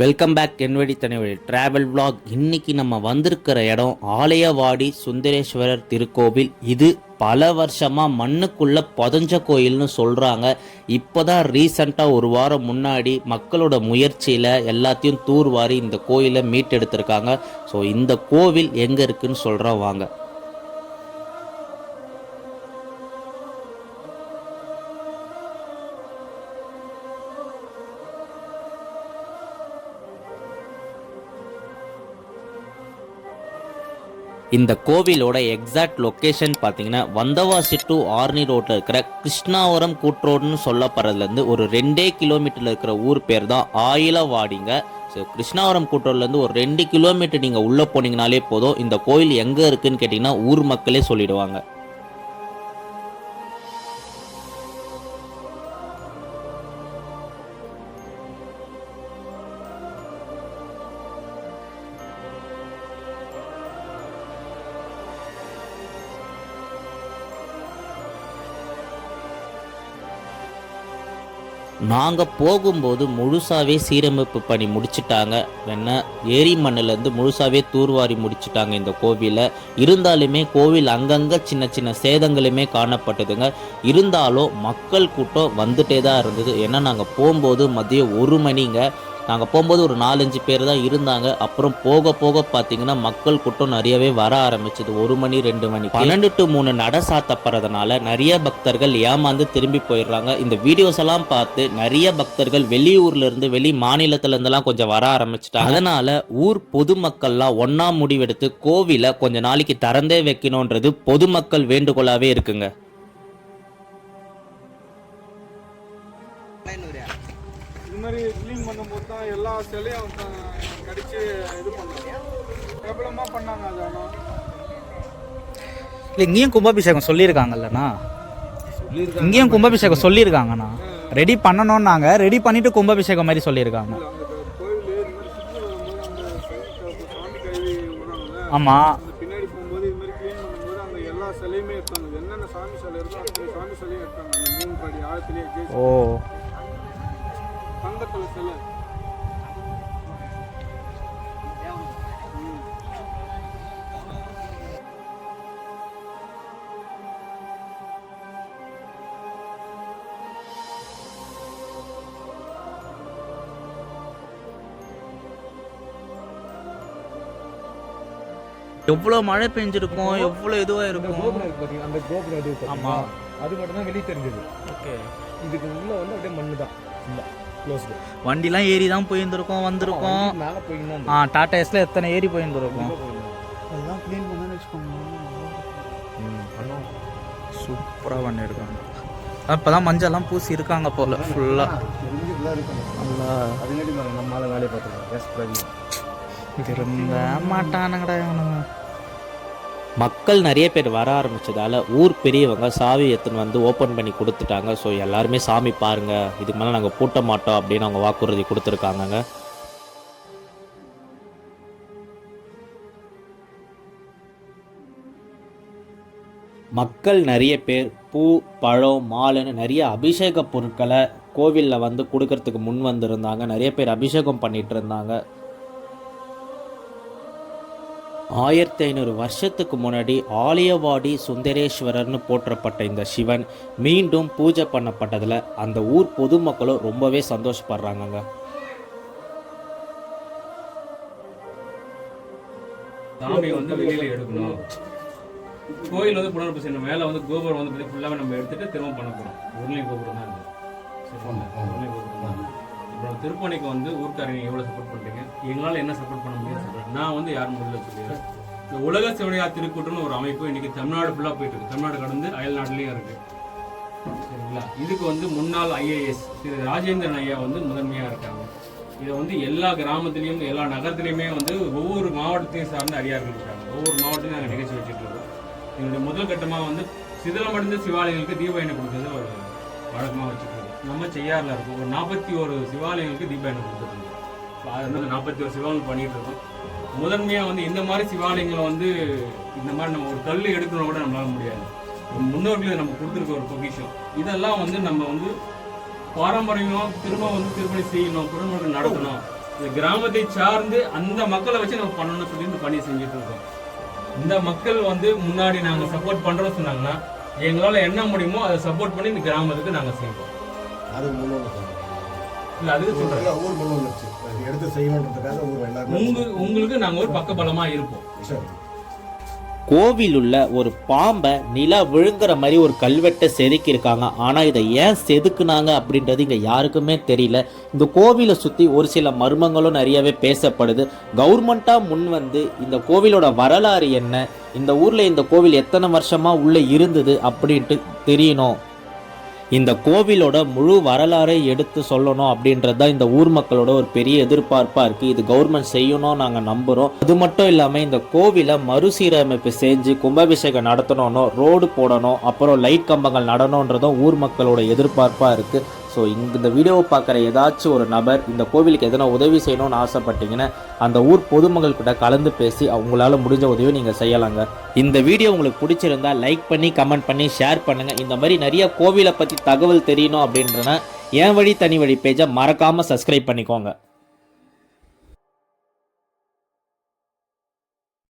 Welcome back என்வெடி தனிவழி travel vlog இன்னைக்கு நம்ம வந்திருக்கிற இடம் ஆலயவாடி சுந்தரேஸ்வரர் திருக்கோவில். இது பல வருஷமாக மண்ணுக்குள்ள புதஞ்ச கோயில்னு இப்போ இப்போதான் ரீசண்டாக ஒரு வாரம் முன்னாடி மக்களோட முயற்சியில் எல்லாத்தையும் தூர்வாரி இந்த கோயிலை மீட்டெடுத்திருக்காங்க. ஸோ இந்த கோவில் எங்கே இருக்குன்னு சொல்கிறோம் வாங்க. இந்த கோவிலோட எக்ஸாக்ட் லொக்கேஷன் பார்த்தீங்கன்னா வந்தவாசி டு ஆர்னி ரோட்டில் இருக்கிற கிருஷ்ணாவரம் கூட்ரோடுன்னு சொல்லப்படுறதுலேருந்து ஒரு ரெண்டே கிலோமீட்டரில் இருக்கிற ஊர் பேர் தான் ஆயிலவாடிங்க. ஸோ கிருஷ்ணாவரம் கூட்ரோட்லேருந்து ஒரு ரெண்டு கிலோமீட்டர் நீங்கள் உள்ளே போனீங்கனாலே போதும். இந்த கோயில் எங்கே இருக்குதுன்னு கேட்டிங்கன்னா ஊர் மக்களே சொல்லிடுவாங்க. நாங்கள் போகும்போது முழுசாகவே சீரமைப்பு பணி முடிச்சிட்டாங்க. வேணா ஏரி மண்ணிலேருந்து முழுசாகவே தூர்வாரி முடிச்சிட்டாங்க இந்த கோவிலை. இருந்தாலுமே கோவில் அங்கங்கே சின்ன சின்ன சேதங்களுமே காணப்பட்டதுங்க. இருந்தாலும் மக்கள் கூட்டம் வந்துட்டே தான் இருந்தது. ஏன்னா நாங்கள் போகும்போது மதியம் ஒரு மணிங்க. நாங்கள் போகும்போது ஒரு நாலஞ்சு பேர் தான் இருந்தாங்க. அப்புறம் போக போக பார்த்தீங்கன்னா மக்கள் கூட்டம் நிறையவே வர ஆரம்பிச்சது. ஒரு மணி ரெண்டு மணி. பன்னெண்டு டு மூணு நட சாத்தப்படுறதுனால நிறைய பக்தர்கள் ஏமாந்து திரும்பி போயிடுறாங்க. இந்த வீடியோஸ் எல்லாம் பார்த்து நிறைய பக்தர்கள் வெளியூர்ல இருந்து வெளி மாநிலத்துல இருந்தெல்லாம் கொஞ்சம் வர ஆரம்பிச்சிட்டாங்க. அதனால ஊர் பொதுமக்கள்லாம் ஒன்னா முடிவெடுத்து கோவிலை கொஞ்ச நாளைக்கு திறந்தே வைக்கணுன்றது பொதுமக்கள் வேண்டுகோளாவே இருக்குங்க. இது மாதிரி க்ளீன் பண்ணும்போது தான் எல்லா சிலையும் கடிச்சு இது பண்ணாங்க பிரபலமாக பண்ணாங்க அது ஆனால் இல்லை இங்கேயும் கும்பாபிஷேகம் சொல்லியிருக்காங்கல்லண்ணா. இங்கேயும் கும்பாபிஷேகம் சொல்லியிருக்காங்கண்ணா. ரெடி பண்ணணும்னாங்க. ரெடி பண்ணிட்டு கும்பாபிஷேகம் மாதிரி சொல்லியிருக்காங்க. ஆமாம் ஓ. தங்கத்தில் சிலை எவ்வளோ மழை பெஞ்சிருக்கும் எவ்வளோ இதுவாக இருக்கும் அந்த கோபுரம் அது இருக்கு ஆமா. பாத்தீங்களா? அது மட்டும் தான் வெளியே தெரிஞ்சது ஓகே இதுக்கு உள்ள வந்து அப்படியே மண்ணு தான் ஃபுல்லா க்ளோஸ்டு வண்டிலாம் ஏறி தான் போயிருந்துருக்கோம் வந்திருக்கோம். ஆ டாடா எஸ்ல எத்தனை ஏறி போயிருந்துருக்கும்? அதெல்லாம் க்ளீன் பண்ணான்னு வச்சுக்கோங்க சூப்பராக பண்ணியிருக்காங்க. இப்போ தான் மஞ்சள்லாம் பூசி இருக்காங்க போல ஃபுல்லாக நல்லா அதுங்காட்டி பாருங்க நம்ம மேலே வேலையை பார்த்துருக்கோம் மாட்டானுங்கடா இவனுங்க. மக்கள் நிறைய பேர் வர ஆரம்பித்ததால் ஊர் பெரியவங்க சாவி எடுத்துன்னு வந்து ஓப்பன் பண்ணி கொடுத்துட்டாங்க. ஸோ எல்லாருமே சாமி பாருங்கள் இதுக்கு மேலே நாங்கள் பூட்ட மாட்டோம் அப்படின்னு அவங்க வாக்குறுதி கொடுத்துருக்காங்கங்க. மக்கள் நிறைய பேர் பூ பழம் மாலைன்னு நிறைய அபிஷேக பொருட்களை கோவிலில் வந்து கொடுக்கறதுக்கு முன் வந்திருந்தாங்க. நிறைய பேர் அபிஷேகம் பண்ணிட்டு இருந்தாங்க. ஆயிரத்தி ஐநூறு வருஷத்துக்கு முன்னாடி ஆலயவாடி சுந்தரேஸ்வரர்னு போற்றப்பட்ட இந்த சிவன் மீண்டும் பூஜை பண்ணப்பட்டதில் அந்த ஊர் பொதுமக்களும் ரொம்பவே சந்தோஷப்படுறாங்கங்க. சாமி வந்து வெளியில எடுக்கணும். கோயில் வந்து புனரப்பு செய்யணும் மேல வந்து கோபுரம் வந்து ஃபுல்லாவே நம்ம எடுத்துட்டு திரும்ப பண்ண போறோம். உருளை கோபுரம் தான் உருளை கோபுரம் தான் அப்புறம் திருப்பணிக்கு வந்து ஊர்க்காரங்க எவ்வளவு சப்போர்ட் பண்றீங்க? எங்களால என்ன சப்போர்ட் பண்ண முடியும் சொல்றேன். நான் வந்து யார் முதல்ல சொல்லிடுறேன் இந்த உலக சிவனையா திருக்கூட்டம்னு ஒரு அமைப்பு இன்னைக்கு தமிழ்நாடு ஃபுல்லா போயிட்டு இருக்கு. தமிழ்நாடு கடந்து அயல் நாட்டிலையும் இருக்கு. சரிங்களா? இதுக்கு வந்து முன்னாள் ஐஏஎஸ் திரு ராஜேந்திரன் ஐயா வந்து முதன்மையா இருக்காங்க. இதை வந்து எல்லா கிராமத்துலேயும் எல்லா நகரத்துலையுமே வந்து ஒவ்வொரு மாவட்டத்தையும் சார்ந்த அடியார்கள் இருக்காங்க. ஒவ்வொரு மாவட்டத்தையும் நாங்கள் நிகழ்ச்சி வச்சுட்டு இருக்கோம். எங்களுடைய முதல் கட்டமாக வந்து சிதிலமடைந்த சிவாலயங்களுக்கு தீப கொடுத்தது ஒரு வழக்கமாக வச்சுருக்கோம் நம்ம செய்யாறில் இருக்கோம். ஒரு நாற்பத்தி ஒரு சிவாலயங்களுக்கு தீபாவளி கொடுத்துருக்கோம் அது வந்து நாற்பத்தி ஒரு சிவாலயம் பண்ணிட்டு இருக்கோம். முதன்மையாக வந்து இந்த மாதிரி சிவாலயங்களை வந்து இந்த மாதிரி நம்ம ஒரு கல் எடுக்கணும் கூட நம்மளால முடியாது. முன்னோர்களுக்கு நம்ம கொடுத்துருக்க ஒரு பொக்கிஷம். இதெல்லாம் வந்து நம்ம வந்து பாரம்பரியமா திரும்ப வந்து திருப்பணி செய்யணும் குடும்பங்கள் நடத்தணும். இந்த கிராமத்தை சார்ந்து அந்த மக்களை வச்சு நம்ம பண்ணணும்னு சொல்லி இந்த பணி செஞ்சுட்டு இருக்கோம். இந்த மக்கள் வந்து முன்னாடி நாங்க சப்போர்ட் பண்ணுறோம் சொன்னாங்கன்னா எங்களால என்ன முடியுமோ அதை சப்போர்ட் பண்ணி இந்த கிராமத்துக்கு நாங்க செய்வோம். அது இல்ல அதுக்கு சொல்றேன். ஊர் முன் வந்துச்சு அது எடுத்து செய்யணுன்றதுக்காக ஊர் எல்லாருமே உங்க உங்களுக்கு நாங்க ஒரு பக்கபலமா இருப்போம். சரி. கோவில் உள்ள ஒரு பாம்பை நிலா விழுங்குற மாதிரி ஒரு கல்வெட்டை செதுக்கியிருக்காங்க. ஆனால் இதை ஏன் செதுக்குனாங்க அப்படின்றது இங்கே யாருக்குமே தெரியல. இந்த கோவிலை சுற்றி ஒரு சில மர்மங்களும் நிறையவே பேசப்படுது. கவர்மெண்ட்டாக முன் வந்து இந்த கோவிலோட வரலாறு என்ன? இந்த ஊரில் இந்த கோவில் எத்தனை வருஷமாக உள்ளே இருந்தது அப்படின்ட்டு தெரியணும். இந்த கோவிலோட முழு வரலாறை எடுத்து சொல்லணும் அப்படின்றது தான் இந்த ஊர் மக்களோட ஒரு பெரிய எதிர்பார்ப்பாக இருக்குது இது கவர்மெண்ட் செய்யணும் நாங்கள் நம்புகிறோம் அது மட்டும் இல்லாமல் இந்த கோவிலை மறுசீரமைப்பு செஞ்சு கும்பாபிஷேகம் நடத்தணும்னோ ரோடு போடணும் அப்புறம் லைட் கம்பங்கள் நடணுன்றதும் ஊர் மக்களோட எதிர்பார்ப்பாக இருக்குது ஸோ இந்த வீடியோவை பார்க்குற ஏதாச்சும் ஒரு நபர் இந்த கோவிலுக்கு எதனா உதவி செய்யணும்னு ஆசைப்பட்டீங்கன்னா அந்த ஊர் பொதுமக்கள் கிட்ட கலந்து பேசி அவங்களால முடிஞ்ச உதவி நீங்கள் செய்யலாங்க. இந்த வீடியோ உங்களுக்கு பிடிச்சிருந்தா லைக் பண்ணி கமெண்ட் பண்ணி ஷேர் பண்ணுங்கள் இந்த மாதிரி நிறைய கோவிலை பற்றி தகவல் தெரியணும் அப்படின்றன என் வழி தனி வழி பேஜை மறக்காமல் சப்ஸ்கிரைப் பண்ணிக்கோங்க.